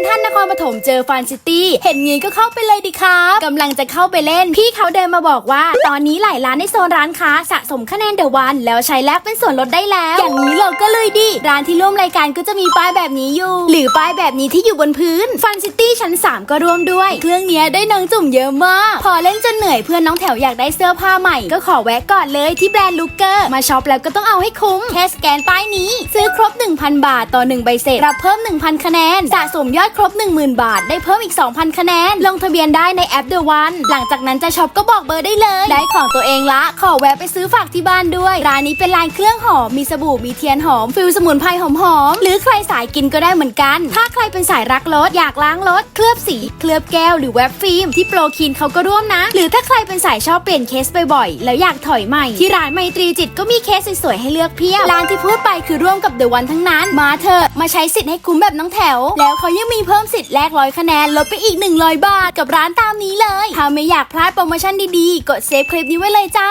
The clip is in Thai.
นทรัลนครปฐมเจอฟานซิตี้ เห็นงี้ก็เข้าไปเลยดิครับกำลังจะเข้าไปเล่น พี่เขาเดินมาบอกว่า ตอนนี้หลายร้านในโซนร้านค้าสะสมคะแนนเดอะวัน แล้วใช้แลกเป็นส่วนลดได้แล้ว อย่างนี้เราก็เลยดิร้านที่ร่วมรายการก็จะมีป้ายแบบนี้อยู่ หรือป้ายแบบนี้ที่อยู่บนพื้นฟันซิตี้ชั้น 3 ก็ร่วมด้วย เครื่องนี้ได้น้องจุ่มเยอะมาก พอเล่นจนเหนื่อยเพื่อนน้องแถวอยากได้เสื้อผ้าใหม่ ก็ขอแวะก่อนเลยที่แบรนด์ลูเกอร์มาช็อปแล้วก็ต้องเอาให้คุ้มแค่สแกนป้ายนี้ ซื้อครบ 1,000 บาทต่อ1ใบเสร็จรับเพิ่ม 1,000 คะแนนสะสมยอดครบ 10,000 บาท ได้เพิ่มอีก 2,000 คะแนน ลงทะเบียนได้ในแอป The One หลังจากนั้นจะช็อปก็บอกเบอร์ได้เลย ได้ของตัวเองละ ขอแวะไปซื้อฝากที่บ้านด้วย ร้านนี้เป็นลายเครื่องหอม มีสบู่ มีเทียนหอม ฟิลสมุนไพรหอมๆหรือใครสายกินก็ได้เหมือนกัน ถ้าใครเป็นสายรักรถ อยากล้างรถ เคลือบสี เคลือบแก้ว หรือแว็บฟิล์ม ที่โปรคีนเขาก็ร่วมนะ หรือถ้าใครเป็นสายชอบเปลี่ยนเคสบ่อยๆ แล้วอยากถอยใหม่ ที่ร้านไมตรีจิตก็มีเคสสวยๆให้เลือกเพียบ ร้านที่พูดไปคือร่วมกับเดอะวันทั้งนั้น มาเถอะ มาใช้สิทธิ์ให้คุ้มแบบน้องแถว แล้วเขายังมีเพิ่มสิทธิ์แลกร้อยคะแนนลดไปอีก 100 บาทกับร้านตามนี้เลย ถ้าไม่อยากพลาดโปรโมชั่นดีๆ กดเซฟคลิปนี้ไว้เลยจ้า